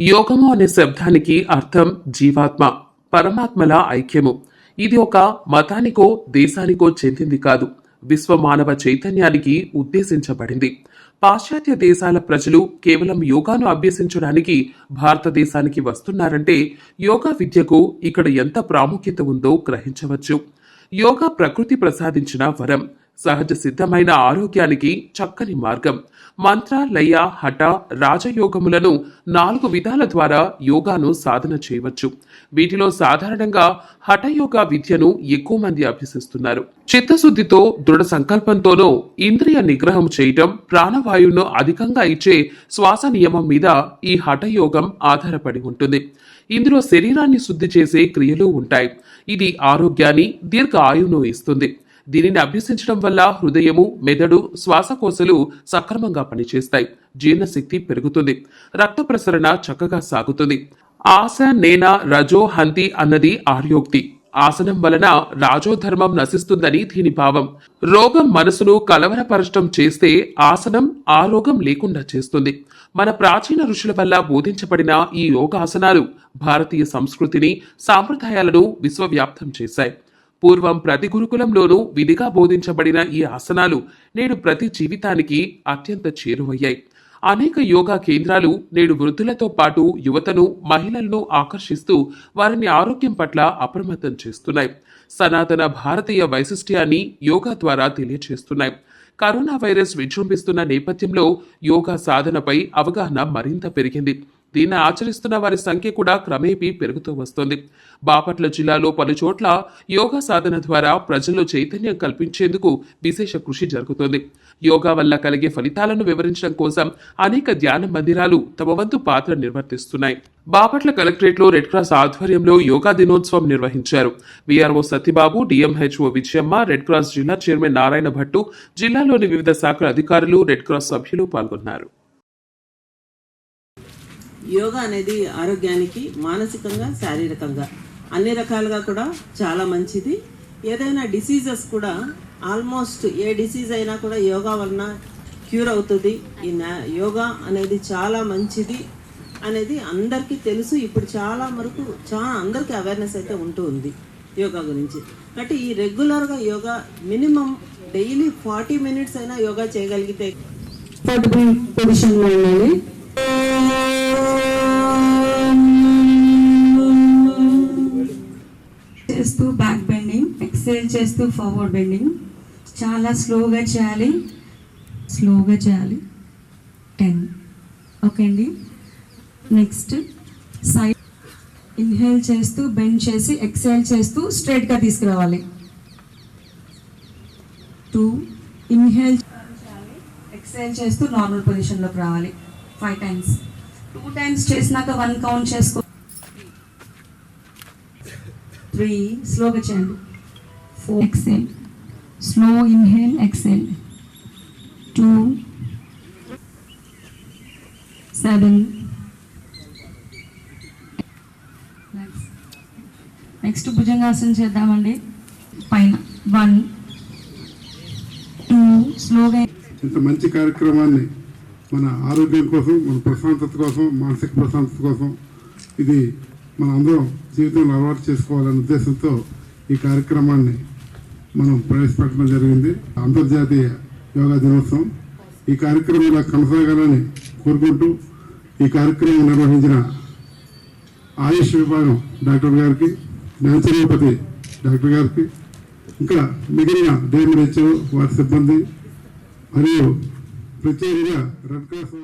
యోగము అనే శబ్దానికి అర్థం జీవాత్మ పరమాత్మల ఐక్యము. ఇది ఒక మతానికో దేశానికో చెందింది కాదు. విశ్వ మానవ చైతన్యానికి ఉద్దేశించబడింది. పాశ్చాత్య దేశాల ప్రజలు కేవలం యోగాను అభ్యసించడానికి భారతదేశానికి వస్తున్నారంటే యోగా విద్యకు ఇక్కడ ఎంత ప్రాముఖ్యత ఉందో గ్రహించవచ్చు. యోగా ప్రకృతి ప్రసాదించిన వరం సహజ సిద్ధమైన ఆరోగ్యానికి చక్కని మార్గం. మంత్ర లయ హఠ రాజయోగములను నాలుగు విధాల ద్వారా యోగాను సాధన చేయవచ్చు. వీటిలో సాధారణంగా హఠయోగ విద్యను ఎక్కువ మంది అభ్యసిస్తున్నారు. చిత్తశుద్ధితో దృఢ సంకల్పంతోనూ ఇంద్రియ నిగ్రహం చేయటం ప్రాణవాయువును అధికంగా ఇచ్చే శ్వాస నియమం మీద ఈ హఠయోగం ఆధారపడి ఉంటుంది. ఇందులో శరీరాన్ని శుద్ధి చేసే క్రియలు ఉంటాయి. ఇది ఆరోగ్యాన్ని దీర్ఘ ఆయువును ఇస్తుంది. దీనిని అభ్యసించడం వల్ల హృదయము మెదడు శ్వాసకోశలు సక్రమంగా పనిచేస్తాయి. జీర్ణశక్తి పెరుగుతుంది. రక్త ప్రసరణ చక్కగా సాగుతుంది. ఆశ నేన రజో హంతి అన్నది ఆర్యోక్తి. ఆసనం వలన రాజోధర్మం నశిస్తుందని దీని భావం. రోగం మనసును కలవరపరచడం చేస్తే ఆసనం ఆ రోగం లేకుండా చేస్తుంది. మన ప్రాచీన ఋషుల వల్ల బోధించబడిన ఈ యోగాసనాలు భారతీయ సంస్కృతిని సాంప్రదాయాలను విశ్వవ్యాప్తం చేశాయి. పూర్వం ప్రతి గురుకులంలోనూ విధిగా బోధించబడిన ఈ ఆసనాలు నేడు ప్రతి జీవితానికి అత్యంత చేరువయ్యాయి. అనేక యోగా కేంద్రాలు నేడు వృద్ధులతో పాటు యువతను మహిళలను ఆకర్షిస్తూ వారిని ఆరోగ్యం పట్ల అప్రమత్తం చేస్తున్నాయి. సనాతన భారతీయ వైశిష్ట్యాన్ని యోగా ద్వారా తెలియచేస్తున్నాయి. కరోనా వైరస్ విజృంభిస్తున్న నేపథ్యంలో యోగా సాధనపై అవగాహన మరింత పెరిగింది. దీన్ని ఆచరిస్తున్న వారి సంఖ్య కూడా క్రమేపీ పెరుగుతూ వస్తోంది. బాపట్ల జిల్లాలో పలు చోట్ల యోగా సాధన ద్వారా ప్రజల్లో చైతన్యం కల్పించేందుకు విశేష కృషి జరుగుతోంది. యోగా వల్ల కలిగే ఫలితాలను వివరించడం కోసం అనేక ధ్యాన మందిరాలు తమ వంతు పాత్ర నిర్వర్తిస్తున్నాయి. బాపట్ల కలెక్టరేట్లో రెడ్ క్రాస్ ఆధ్వర్యంలో యోగా దినోత్సవం నిర్వహించారు. VRO Satyababu DMHO Vijayamma red cross జిల్లా చైర్మన్ నారాయణ భట్టు జిల్లాలోని వివిధ శాఖల అధికారులు రెడ్ క్రాస్ సభ్యులు పాల్గొన్నారు. యోగా అనేది ఆరోగ్యానికి మానసికంగా శారీరకంగా అన్ని రకాలుగా కూడా చాలా మంచిది. ఏదైనా డిసీజెస్ కూడా ఆల్మోస్ట్ ఏ డిసీజ్ అయినా కూడా యోగా వలన క్యూర్ అవుతుంది. ఈ యోగా అనేది చాలా మంచిది అనేది అందరికీ తెలుసు. ఇప్పుడు చాలా వరకు చాలా అందరికీ అవేర్నెస్ అయితే ఉంటూ ఉంది యోగా గురించి. కాబట్టి ఈ రెగ్యులర్గా yoga minimum daily forty minutes అయినా యోగా చేయగలిగితే కంఫర్టబుల్ పొజిషన్లో ఉండాలి. చేస్తూ బ్యాక్ బెండింగ్ ఎక్సైల్ చేస్తూ ఫార్వర్డ్ బెండింగ్ చాలా స్లోగా చేయాలి. స్లోగా చేయాలి. టెన్ ఓకే అండి? నెక్స్ట్ సైడ్ ఇన్హేల్ చేస్తూ బెండ్ చేసి ఎక్సైల్ చేస్తూ స్ట్రైట్గా తీసుకురావాలి. టూ ఇన్హేల్ ఎక్సైల్ చేస్తూ నార్మల్ పొజిషన్లోకి రావాలి. ఫైవ్ టైమ్స్ టూ టైమ్స్ చేసినాక వన్ కౌంట్ చేసుకో త్రీ స్లోగా చేయండి four exhale slow inhale exhale two seven next bhujangasana చేద్దామండి. పైన వన్ టూ స్లోగా ఇంత మంచి కార్యక్రమాన్ని మన ఆరోగ్యం కోసం మన ప్రశాంతత కోసం మానసిక ప్రశాంతత కోసం ఇది మన అందరం జీవితంలో అలవాటు చేసుకోవాలనే ఉద్దేశంతో ఈ కార్యక్రమాన్ని మనం ప్రవేశపెట్టడం జరిగింది. అంతర్జాతీయ యోగా దినోత్సవం. ఈ కార్యక్రమం కొనసాగాలని కోరుకుంటూ ఈ కార్యక్రమం నిర్వహించిన ఆయుష్ విభాగం డాక్టర్ గారికి న్యాచురోపతి డాక్టర్ గారికి ఇంకా మిగిలిన డిఎంహెచ్ఓ వారి సిబ్బంది మరియు ప్రత్యేకంగా రెడ్ క్రాస్